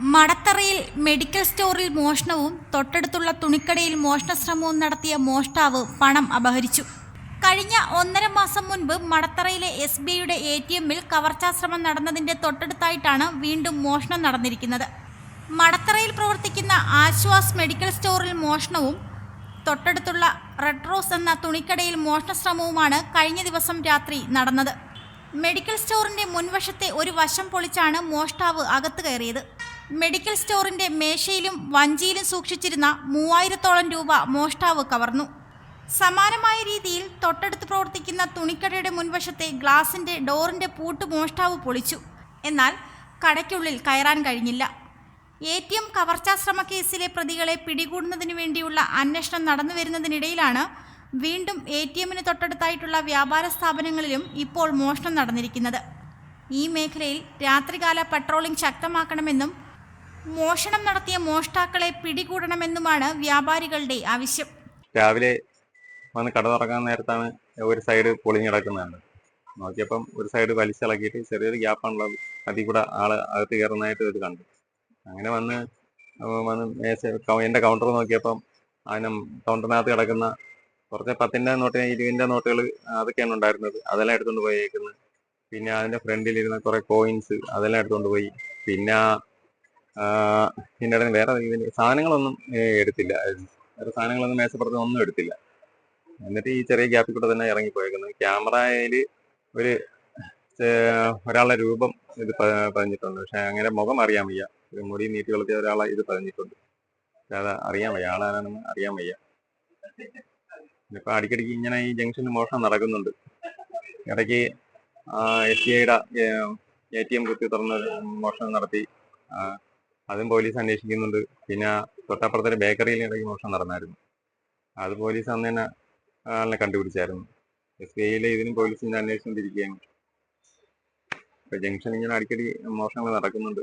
മടത്തറയിൽ medical സ്റ്റോറിൽ മോഷണവും തൊട്ടടുത്തുള്ള തുണിക്കടയിൽ മോഷണശ്രമവും നടത്തിയ മോഷ്ടാവ് പണം അപഹരിച്ചു. കഴിഞ്ഞ ഒന്നര മാസം മുൻപ് മടത്തറയിലെ എസ് ബി ഐയുടെ എ ടി എമ്മിൽ കവർച്ചാശ്രമം നടന്നതിന്റെ തൊട്ടടുത്തായിട്ടാണ് വീണ്ടും മോഷണം നടന്നിരിക്കുന്നത്. മടത്തറയിൽ പ്രവർത്തിക്കുന്ന ആശ്വാസ് മെഡിക്കൽ സ്റ്റോറിൽ മോഷണവും തൊട്ടടുത്തുള്ള റെഡ് റോസ് എന്ന തുണിക്കടയിൽ മോഷണശ്രമവുമാണ് കഴിഞ്ഞ ദിവസം രാത്രി നടന്നത്. മെഡിക്കൽ സ്റ്റോറിന്റെ മുൻവശത്തെ ഒരു വശം പൊളിച്ചാണ് മോഷ്ടാവ് അകത്തു കയറിയത്. മെഡിക്കൽ സ്റ്റോറിന്റെ മേശയിലും വഞ്ചിയിലും സൂക്ഷിച്ചിരുന്ന മൂവായിരത്തോളം രൂപ മോഷ്ടാവ് കവർന്നു. സമാനമായ രീതിയിൽ തൊട്ടടുത്ത് പ്രവർത്തിക്കുന്ന തുണിക്കടയുടെ മുൻവശത്തെ ഗ്ലാസിന്റെ ഡോറിന്റെ പൂട്ട് മോഷ്ടാവ് പൊളിച്ചു. എന്നാൽ കടയ്ക്കുള്ളിൽ കയറാൻ കഴിഞ്ഞില്ല. എ ടി എം കവർച്ചാശ്രമ കേസിലെ പ്രതികളെ പിടികൂടുന്നതിനു വേണ്ടിയുള്ള അന്വേഷണം നടന്നു വരുന്നതിനിടയിലാണ് വീണ്ടും എ ടി എമ്മിന് തൊട്ടടുത്തായിട്ടുള്ള വ്യാപാര സ്ഥാപനങ്ങളിലും ഇപ്പോൾ മോഷണം നടന്നിരിക്കുന്നത്. ഈ മേഖലയിൽ രാത്രികാല പട്രോളിംഗ് ശക്തമാക്കണമെന്നും മോഷണം നടത്തിയ മോഷ്ടാക്കളെ പിടികൂടണമെന്നുമാണ് വ്യാപാരികളുടെ ആവശ്യം. രാവിലെ വന്ന് കട തുറക്കാൻ നേരത്താണ് ഒരു സൈഡ് പൊളിഞ്ഞ് കിടക്കുന്നതാണ്. നോക്കിയപ്പം ഒരു സൈഡ് വലിച്ചിളക്കിയിട്ട് ചെറിയൊരു ഗ്യാപ്പാണുള്ളത് അതിൽ കൂടെ ആൾ അകത്ത് കയറുന്നതായിട്ട് ഇത് കണ്ടു. അങ്ങനെ വന്ന് വന്ന് എന്റെ കൗണ്ടർ നോക്കിയപ്പം അതിനും കൗണ്ടറിനകത്ത് കിടക്കുന്ന കുറച്ച് പത്തിന്റെ നോട്ട് ഇരുപതിന്റെ നോട്ടുകൾ അതൊക്കെയാണ് ഉണ്ടായിരുന്നത്. അതെല്ലാം എടുത്തുകൊണ്ട് പോയേക്കുന്നത് പിന്നെ അതിന്റെ ഫ്രണ്ടിലിരുന്ന കുറേ കോയിൻസ് അതെല്ലാം എടുത്തുകൊണ്ട് പോയി. പിന്നെ ഇടയിൽ വേറെ ഇതിന്റെ സാധനങ്ങളൊന്നും എടുത്തില്ല. വേറെ സാധനങ്ങളൊന്നും മേശപ്പുറത്ത് ഒന്നും എടുത്തില്ല. എന്നിട്ട് ഈ ചെറിയ ഗ്യാപ്പിൽ കൂടെ തന്നെ ഇറങ്ങിപ്പോയേക്കുന്നത് ക്യാമറയിൽ ഒരു ഒരാളുടെ രൂപം ഇത് പറഞ്ഞിട്ടുണ്ട് പതിഞ്ഞിട്ടുണ്ട്. പക്ഷെ അങ്ങനെ മുഖം അറിയാൻ വയ്യ. ഒരു മുടി നീട്ടി വളർത്തിയ ഒരാളെ ഇത് പറഞ്ഞിട്ടുണ്ട് പക്ഷെ അത് അറിയാൻ വയ്യ. ആളാരാണെന്ന് അറിയാൻ വയ്യ. ഇപ്പൊ അടിക്കടിക്ക് ഇങ്ങനെ ഈ ജംഗ്ഷനിൽ മോഷണം നടക്കുന്നുണ്ട്. ഇടയ്ക്ക് എസ് ബി ഐയുടെ എ ടി എം കുത്തി തുറന്ന് മോഷണം നടത്തി. അതും പോലീസ് അന്വേഷിക്കുന്നുണ്ട്. പിന്നെ തൊട്ടപ്പുറത്തൊരു ബേക്കറിയിൽ ഇടയ്ക്ക് മോഷണം നടന്നായിരുന്നു. അത് പോലീസ് അന്ന് തന്നെ ആളിനെ കണ്ടുപിടിച്ചായിരുന്നു. എസ് ബി ഐയിലെ ഇതിനും പോലീസ് ഇങ്ങനെ അന്വേഷിച്ചുകൊണ്ടിരിക്കുകയാണ് ഇപ്പൊ ജംഗ്ഷൻ ഇങ്ങനെ അടിക്കടി മോഷണങ്ങൾ നടക്കുന്നുണ്ട്.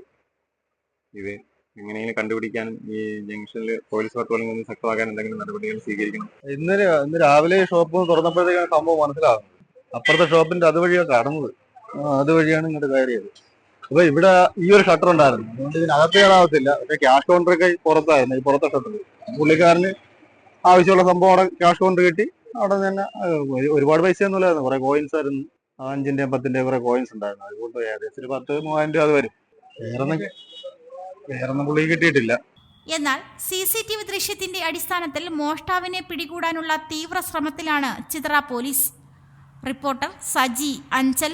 ഇത് എങ്ങനെയെങ്കിലും കണ്ടുപിടിക്കാനും ഈ ജംഗ്ഷനിൽ പോലീസ് പട്രോളിംഗ് ഒന്ന് ശക്തമാക്കാൻ എന്തെങ്കിലും നടപടികൾ സ്വീകരിക്കണം. ഇന്നലെ ഇന്ന് രാവിലെ ഷോപ്പ് തുറന്നപ്പോഴത്തേക്കാണ് സംഭവം മനസ്സിലാകുന്നത്. അപ്പുറത്തെ ഷോപ്പിന്റെ അതുവഴിയാണ് കടന്നത്. അതുവഴിയാണ് ഇങ്ങോട്ട് കയറിയത്. അപ്പൊ ഇവിടെ ഈ ഒരു ഷട്ടർ ഉണ്ടായിരുന്നു. അതുകൊണ്ട് ഇതിനകത്ത് കയറാവത്തില്ല പക്ഷെ ക്യാഷ് കൗണ്ടറൊക്കെ പുറത്തായിരുന്നു. ഈ പുറത്തെ ഷട്ടർ പുള്ളിക്കാരന് ആവശ്യമുള്ള സംഭവം അവിടെ ക്യാഷ് കൗണ്ടർ കിട്ടി. അവിടെ തന്നെ ഒരുപാട് പൈസ ഒന്നുമില്ലായിരുന്നു കുറെ കോയിൻസ് ആയിരുന്നു. അഞ്ചിന്റെയും പത്തിന്റെയും കുറെ കോയിൻസ് ഉണ്ടായിരുന്നു. അതുകൊണ്ട് ഏകദേശം ഒരു പത്ത് മൂവായിരം രൂപ അത് വരും. വേറൊന്നും വേറൊന്നും പുള്ളി കിട്ടിയിട്ടില്ല. എന്നാൽ സി സി ടി വി ദൃശ്യത്തിന്റെ അടിസ്ഥാനത്തിൽ മോഷ്ടാവിനെ പിടികൂടാനുള്ള തീവ്ര ശ്രമത്തിലാണ് ചിത്ര പോലീസ്. റിപ്പോർട്ടർ സജി അഞ്ചൽ